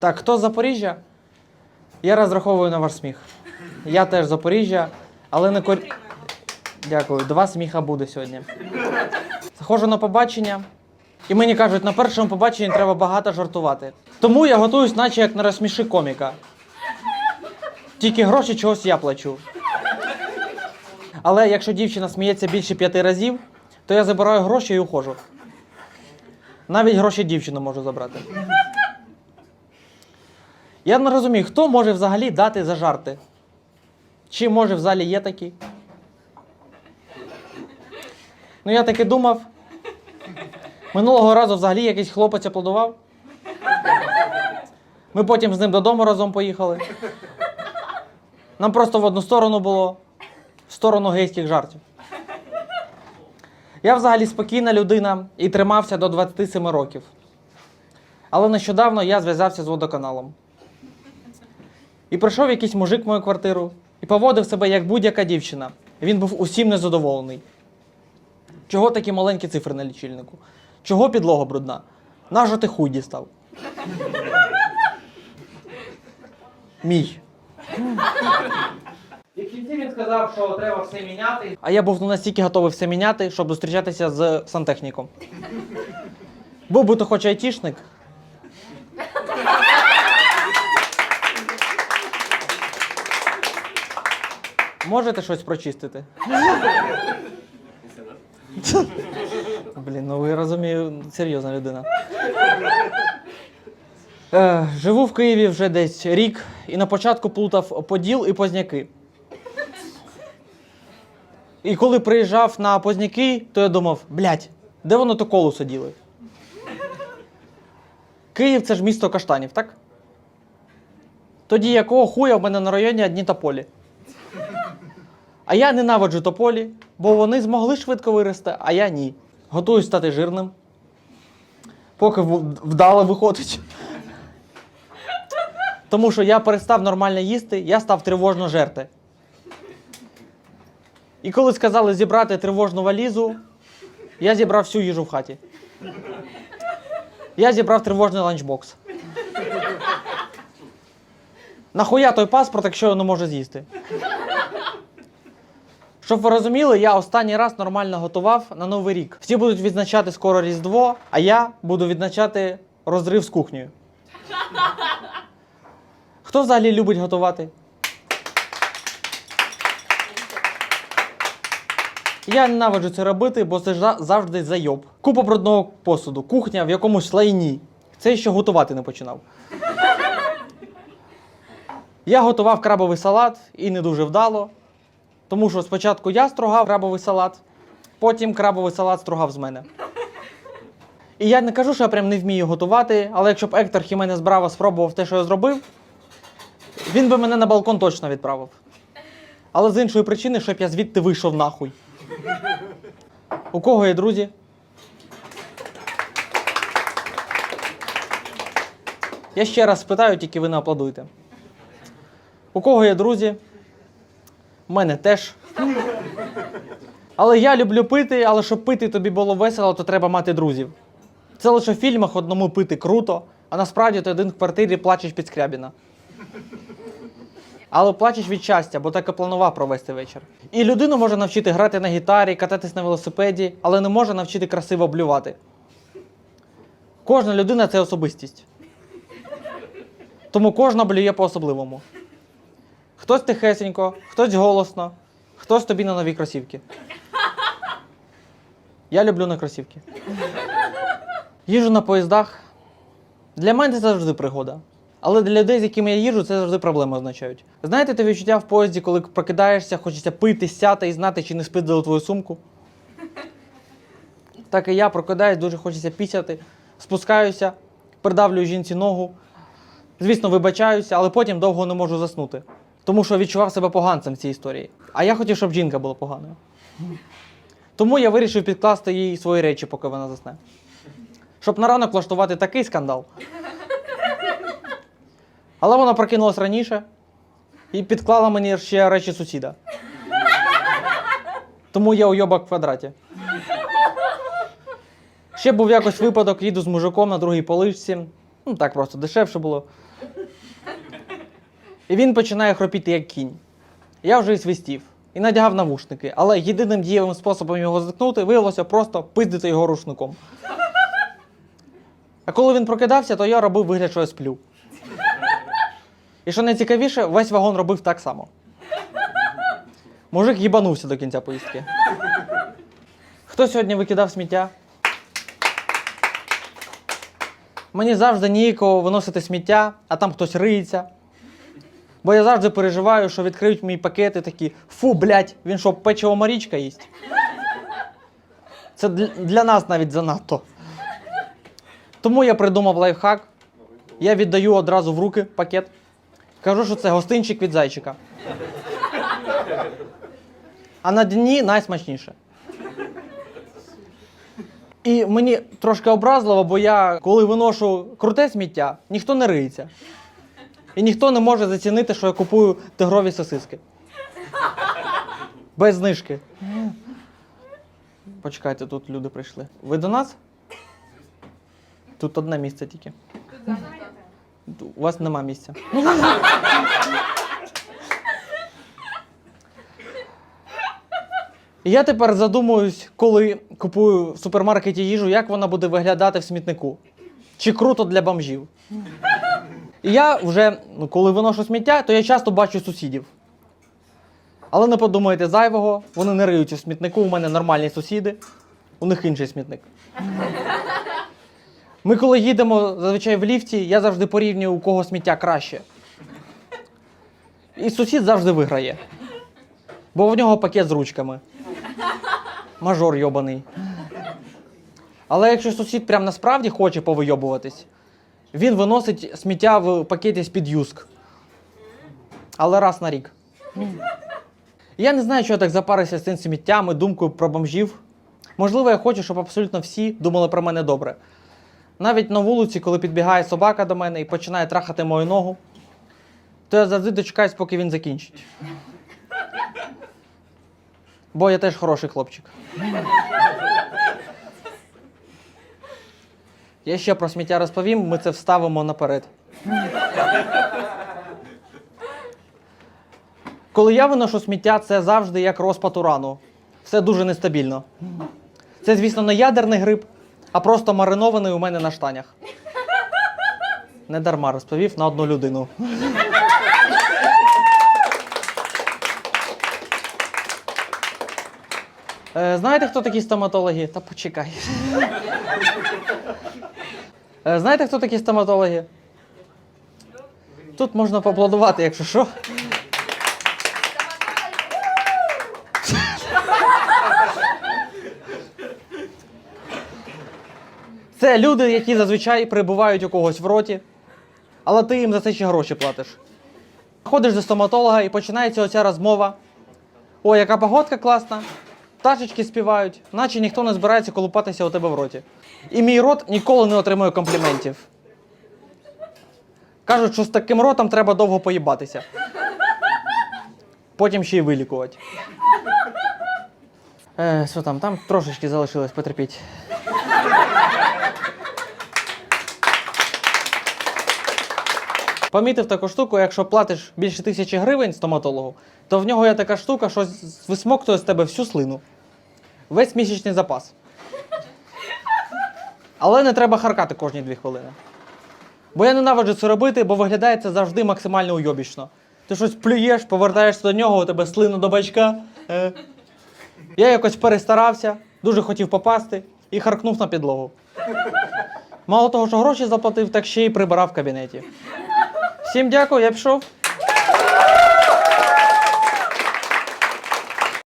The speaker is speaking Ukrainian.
Так, хто з Запоріжжя? Я розраховую на ваш сміх. Я теж з Запоріжжя, але не кор... Дякую. Два сміха буде сьогодні. Заходжу на побачення, і мені кажуть, на першому побаченні треба багато жартувати. Тому я готуюсь, наче як на розсміши коміка. Тільки гроші чогось я плачу. Але якщо дівчина сміється більше п'яти разів, то я забираю гроші і ухожу. Навіть гроші дівчину можу забрати. Я не розумію, хто може взагалі дати за жарти? Чи може в залі є такі? Ну, я таки думав. Минулого разу взагалі якийсь хлопець аплодував. Ми потім з ним додому разом поїхали. Нам просто в одну сторону було, в сторону гейських жартів. Я взагалі спокійна людина і тримався до 27 років. Але нещодавно я зв'язався з водоканалом. І прийшов якийсь мужик в мою квартиру і поводив себе як будь-яка дівчина. Він був усім незадоволений. Чого такі маленькі цифри на лічильнику? Чого підлога брудна? Нащо ти хуй дістав? Мій. І в кінці він сказав, що треба все міняти. А я був настільки готовий все міняти, щоб зустрічатися з сантехніком. Був би то хоч айтішник. Можете щось прочистити? Блін, ну ви розумію, серйозна людина. Е, живу в Києві вже десь рік і на початку плутав Поділ і Позняки. І коли приїжджав на Позняки, то я думав, блядь, де воно то колесо діли? Київ це ж місто каштанів, так? Тоді якого хуя в мене на районі одні тополі? А я ненавиджу тополі, бо вони змогли швидко вирости, а я ні. Готуюсь стати жирним. Поки вдало виходить. Тому що я перестав нормально їсти, я став тривожно жерти. І коли сказали зібрати тривожну валізу, я зібрав всю їжу в хаті. Я зібрав тривожний ланчбокс. Нахуя той паспорт, якщо його не може з'їсти? Щоб ви розуміли, я останній раз нормально готував на Новий рік. Всі будуть відзначати скоро Різдво, а я буду відзначати розрив з кухнею. Хто взагалі любить готувати? Я ненавиджу це робити, бо це завжди зайоб. Купа брудного посуду, кухня в якомусь лайні. Це ще готувати не починав. Я готував крабовий салат і не дуже вдало. Тому що спочатку я стругав крабовий салат, потім крабовий салат стругав з мене. І я не кажу, що я прям не вмію готувати, але якщо б Ектор Хіменес Браво спробував те, що я зробив, він би мене на балкон точно відправив. Але з іншої причини, щоб я звідти вийшов нахуй. У кого є друзі? Я ще раз спитаю, тільки ви не аплодуйте. У кого є друзі? Мене теж. Але я люблю пити, але щоб пити тобі було весело, то треба мати друзів. Це лише в фільмах одному пити круто, а насправді ти один в квартирі плачеш під скрябіна. Але плачеш від щастя, бо так і планував провести вечір. І людину може навчити грати на гітарі, кататись на велосипеді, але не може навчити красиво блювати. Кожна людина це особистість. Тому кожна блює по-особливому. Хтось тихесенько, хтось голосно, хтось тобі на нові кросівки. Я люблю на кросівки. Їжу на поїздах. Для мене це завжди пригода. Але для людей, з якими я їжджу, це завжди проблеми означають. Знаєте, те відчуття в поїзді, коли прокидаєшся, хочеться пити, сяти і знати, чи не спиздили твою сумку. Так і я прокидаюсь, дуже хочеться пісяти, спускаюся, придавлюю жінці ногу. Звісно, вибачаюся, але потім довго не можу заснути. Тому що відчував себе поганцем в цій історії. А я хотів, щоб жінка була поганою. Тому я вирішив підкласти їй свої речі, поки вона засне. Щоб на ранок влаштувати такий скандал. Але вона прокинулась раніше і підклала мені ще речі сусіда. Тому я уйобак в квадраті. Ще був якось випадок, їду з мужиком на другій поличці. Ну так просто дешевше було. І він починає хропіти як кінь. Я вже і свистів і надягав навушники, але єдиним дієвим способом його заткнути виявилося просто пиздити його рушником. А коли він прокидався, то я робив вигляд, що я сплю. І що найцікавіше, весь вагон робив так само. Мужик їбанувся до кінця поїздки. Хто сьогодні викидав сміття? Мені завжди ніяково виносити сміття, а там хтось риється. Бо я завжди переживаю, що відкриють мій пакет і такі фу, блядь, він що, печиво Марічка їсть? Це для нас навіть занадто. Тому я придумав лайфхак. Я віддаю одразу в руки пакет. Кажу, що це гостинчик від зайчика. А на дні найсмачніше. І мені трошки образливо, бо я, коли виношу круте сміття, ніхто не риється. І ніхто не може зацінити, що я купую тигрові сосиски. Без знижки. Почекайте, тут люди прийшли. Ви до нас? Тут одне місце тільки. У вас нема місця. І я тепер задумуюсь, коли купую в супермаркеті їжу, як вона буде виглядати в смітнику. Чи круто для бомжів. І я вже, ну, коли виношу сміття, то я часто бачу сусідів. Але не подумайте зайвого, вони не риють у смітнику, у мене нормальні сусіди, у них інший смітник. Ми коли їдемо зазвичай в ліфті, я завжди порівнюю, у кого сміття краще. І сусід завжди виграє. Бо в нього пакет з ручками. Мажор йобаний. Але якщо сусід прям насправді хоче повийобуватись, він виносить сміття в пакеті з-під юск. Але раз на рік. Я не знаю, що я так запарився з цим сміттям і думкою про бомжів. Можливо, я хочу, щоб абсолютно всі думали про мене добре. Навіть на вулиці, коли підбігає собака до мене і починає трахати мою ногу, то я завжди дочекаюсь, поки він закінчить. Бо я теж хороший хлопчик. Я ще про сміття розповім, ми це вставимо наперед. Коли я виношу сміття, це завжди як розпад урану. Все дуже нестабільно. Це, звісно, не ядерний гриб, а просто маринований у мене на штанях. Не дарма розповів на одну людину. Е, знаєте, хто такі стоматологи? Та почекай. Е, знаєте, хто такі стоматологи? Тут можна поаплодувати, якщо що. Це люди, які зазвичай перебувають у когось в роті, але ти їм за це ще гроші платиш. Ходиш до стоматолога і починається оця розмова. Ой, яка погодка класна, пташечки співають, наче ніхто не збирається колупатися у тебе в роті. І мій рот ніколи не отримує компліментів. Кажуть, що з таким ротом треба довго поїбатися. Потім ще й вилікувати. Е, що там? Там трошечки залишилось, потерпіть. Помітив таку штуку, якщо платиш більше тисячі гривень стоматологу, то в нього є така штука, що висмоктує з тебе всю слину. Весь місячний запас. Але не треба харкати кожні дві хвилини. Бо я ненавиджу це робити, бо виглядає це завжди максимально уйобічно. Ти щось плюєш, повертаєшся до нього, у тебе слина до бачка. Е. Я якось перестарався, дуже хотів попасти і харкнув на підлогу. Мало того, що гроші заплатив, так ще й прибирав в кабінеті. Всім дякую, я пішов.